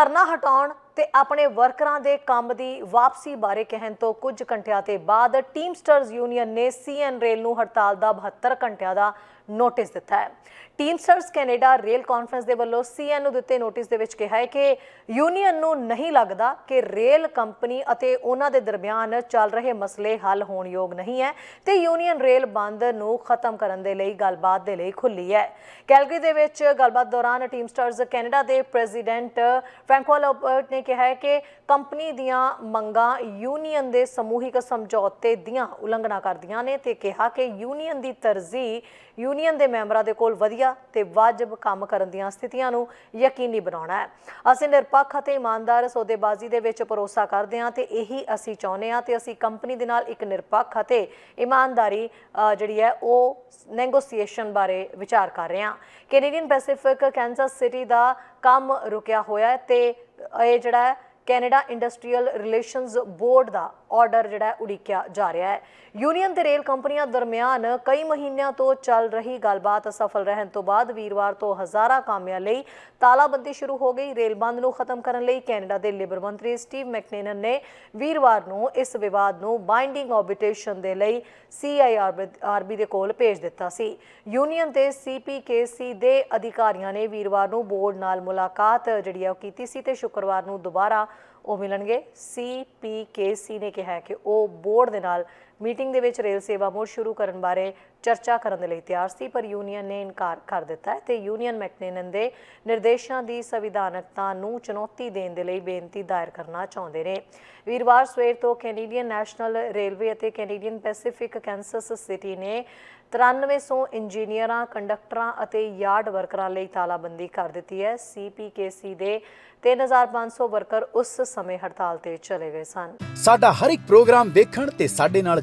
ਧਰਨਾ ਹਟਾਉਣ ਤੇ ਆਪਣੇ ਵਰਕਰਾਂ ਦੇ ਕੰਮ ਦੀ ਵਾਪਸੀ ਬਾਰੇ ਕਹਿਣ ਤੋਂ ਕੁਝ ਘੰਟਿਆਂ ਤੇ ਬਾਅਦ ਟੀਮਸਟਰਜ਼ ਯੂਨੀਅਨ ਨੇ ਸੀਐਨ ਰੇਲ ਨੂੰ ਹੜਤਾਲ ਦਾ 72 ਘੰਟਿਆਂ ਦਾ ਨੋਟਿਸ ਦਿੱਤਾ ਹੈ। ਟੀਮਸਟਰਜ਼ ਕੈਨੇਡਾ ਰੇਲ ਕਾਨਫਰੰਸ ਦੇ ਵੱਲੋਂ ਸੀਐਨ ਨੂੰ ਦਿੱਤੇ ਨੋਟਿਸ ਦੇ ਵਿੱਚ ਕਿਹਾ ਹੈ ਕਿ ਯੂਨੀਅਨ ਨੂੰ ਨਹੀਂ ਲੱਗਦਾ ਕਿ ਰੇਲ ਕੰਪਨੀ ਅਤੇ ਉਹਨਾਂ ਦੇ ਦਰਮਿਆਨ ਚੱਲ ਰਹੇ ਮਸਲੇ ਹੱਲ ਹੋਣ ਯੋਗ ਨਹੀਂ ਹੈ ਤੇ ਯੂਨੀਅਨ ਰੇਲ ਬੰਦ ਨੂੰ ਖਤਮ ਕਰਨ ਦੇ ਲਈ ਗੱਲਬਾਤ ਦੇ ਲਈ ਖੁੱਲੀ ਹੈ। ਕੈਲਗਰੀ ਦੇ ਵਿੱਚ ਗੱਲਬਾਤ ਦੌਰਾਨ ਟੀਮਸਟਰਜ਼ ਕੈਨੇਡਾ ਦੇ ਪ੍ਰੈਜ਼ੀਡੈਂਟ ਫ੍ਰੈਂਕੋ ਲੋਬਰਟ ਨੇ ਕਿਹਾ ਹੈ ਕਿ ਕੰਪਨੀ ਦੀਆਂ ਮੰਗਾਂ ਯੂਨੀਅਨ ਦੇ ਸਮੂਹਿਕ ਸਮਝੌਤੇ ਦੀਆਂ ਉਲੰਘਣਾ ਕਰਦੀਆਂ ਨੇ ਤੇ ਕਿਹਾ ਕਿ ਯੂਨੀਅਨ ਦੀ ਤਰਜੀਹ ਯੂਨੀਅਨ ਦੇ ਮੈਂਬਰਾਂ ਦੇ ਕੋਲ ਵਧੀਆ ਤੇ ਵਾਜਬ ਕੰਮ ਕਰਨ ਦੀਆਂ ਸਥਿਤੀਆਂ ਨੂੰ ਯਕੀਨੀ ਬਣਾਉਣਾ ਹੈ। ਅਸੀਂ ਨਿਰਪੱਖ ਅਤੇ ਇਮਾਨਦਾਰ ਸੌਦੇਬਾਜ਼ੀ ਦੇ ਵਿੱਚ ਭਰੋਸਾ ਕਰਦੇ ਹਾਂ ਤੇ ਇਹੀ ਅਸੀਂ ਚਾਹੁੰਦੇ ਹਾਂ ਤੇ ਅਸੀਂ ਕੰਪਨੀ ਦੇ ਨਾਲ ਇੱਕ ਨਿਰਪੱਖ ਅਤੇ ਇਮਾਨਦਾਰੀ ਜਿਹੜੀ ਹੈ ਉਹ ਨੈਗੋਸੀਏਸ਼ਨ ਬਾਰੇ ਵਿਚਾਰ ਕਰ ਰਹੇ ਹਾਂ। ਕੈਨੇਡੀਅਨ ਪੈਸੀਫਿਕ ਕੈਂਸਸ ਸਿਟੀ ਦਾ ਕੰਮ ਰੁਕਿਆ ਹੋਇਆ ਹੈ ਤੇ ਇਹ ਜਿਹੜਾ ਕੈਨੇਡਾ ਇੰਡਸਟਰੀਅਲ ਰਿਲੇਸ਼ਨਸ ਬੋਰਡ ਦਾ ਆਰਡਰ ਜਿਹੜਾ ਉਡੀਕਿਆ ਜਾ ਰਿਹਾ ਹੈ। ਯੂਨੀਅਨ ਤੇ ਰੇਲ ਕੰਪਨੀਆਂ ਦਰਮਿਆਨ ਕਈ ਮਹੀਨਿਆਂ ਤੋਂ ਚੱਲ ਰਹੀ ਗੱਲਬਾਤ ਅਸਫਲ ਰਹਿਣ ਤੋਂ ਬਾਅਦ ਵੀਰਵਾਰ ਤੋਂ ਹਜ਼ਾਰਾਂ ਕਾਮਿਆਂ ਲਈ ਤਾਲਾਬੰਦੀ ਸ਼ੁਰੂ ਹੋ ਗਈ। ਰੇਲ ਬੰਦ ਨੂੰ ਖਤਮ ਕਰਨ ਲਈ ਕੈਨੇਡਾ ਦੇ ਲੇਬਰ ਮੰਤਰੀ ਸਟੀਵ ਮੈਕਨੇਨਨ ਨੇ ਵੀਰਵਾਰ ਨੂੰ ਇਸ ਵਿਵਾਦ ਨੂੰ ਬਾਈਂਡਿੰਗ ਆਰਬਿਟ੍ਰੇਸ਼ਨ ਦੇ ਲਈ ਸੀਆਈਆਰਬੀ ਦੇ ਕੋਲ ਭੇਜ ਦਿੱਤਾ ਸੀ। ਯੂਨੀਅਨ ਤੇ ਸੀਪੀਕੇਸੀ ਦੇ ਅਧਿਕਾਰੀਆਂ ਨੇ ਵੀਰਵਾਰ ਨੂੰ ਬੋਰਡ ਨਾਲ ਮੁਲਾਕਾਤ ਜਿਹੜੀ ਆ ਉਹ ਕੀਤੀ ਸੀ ਤੇ ਸ਼ੁੱਕਰਵਾਰ ਨੂੰ ਦੁਬਾਰਾ ਉਹ ਮਿਲਣਗੇ। ਸੀਪੀਕੇਸੀ ਨੇ ਕਿਹਾ ਹੈ ਕਿ ਉਹ ਬੋਰਡ ਦੇ ਨਾਲ ਮੀਟਿੰਗ ਦੇ ਵਿੱਚ ਰੇਲ ਸੇਵਾ ਮੁੜ ਸ਼ੁਰੂ ਕਰਨ ਬਾਰੇ ਚਰਚਾ ਕਰਨ ਦੇ ਲਈ ਤਿਆਰ ਸੀ, ਪਰ ਯੂਨੀਅਨ ਨੇ ਇਨਕਾਰ ਕਰ ਦਿੱਤਾ ਹੈ ਤੇ ਯੂਨੀਅਨ ਮੈਕਨੇਨਨ ਦੇ ਨਿਰਦੇਸ਼ਾਂ ਦੀ ਸੰਵਿਧਾਨਕਤਾ ਨੂੰ ਚੁਣੌਤੀ ਦੇਣ ਦੇ ਲਈ ਬੇਨਤੀ ਦਾਇਰ ਕਰਨਾ ਚਾਹੁੰਦੇ ਨੇ। ਵੀਰਵਾਰ ਸਵੇਰ ਤੋਂ ਕੈਨੇਡੀਅਨ ਨੈਸ਼ਨਲ ਰੇਲਵੇ ਅਤੇ ਕੈਨੇਡੀਅਨ ਪੈਸੀਫਿਕ ਕੈਂਸਸ ਸਿਟੀ ਨੇ 9300 ਇੰਜੀਨੀਅਰਾਂ, ਕੰਡਕਟਰਾਂ ਅਤੇ ਯਾਰਡ ਵਰਕਰਾਂ ਲਈ ਤਾਲਾਬੰਦੀ ਕਰ ਦਿੱਤੀ ਹੈ। ਸੀਪੀਕੇਸੀ ਦੇ 3500 ਵਰਕਰ ਉਸ ਸਮੇਂ ਹੜਤਾਲ ਤੇ ਚਲੇ ਗਏ ਸਨ। ਸਾਡਾ ਹਰ ਇੱਕ ਪ੍ਰੋਗਰਾਮ ਦੇਖਣ ਤੇ ਸਾਡੇ ਨਾਲ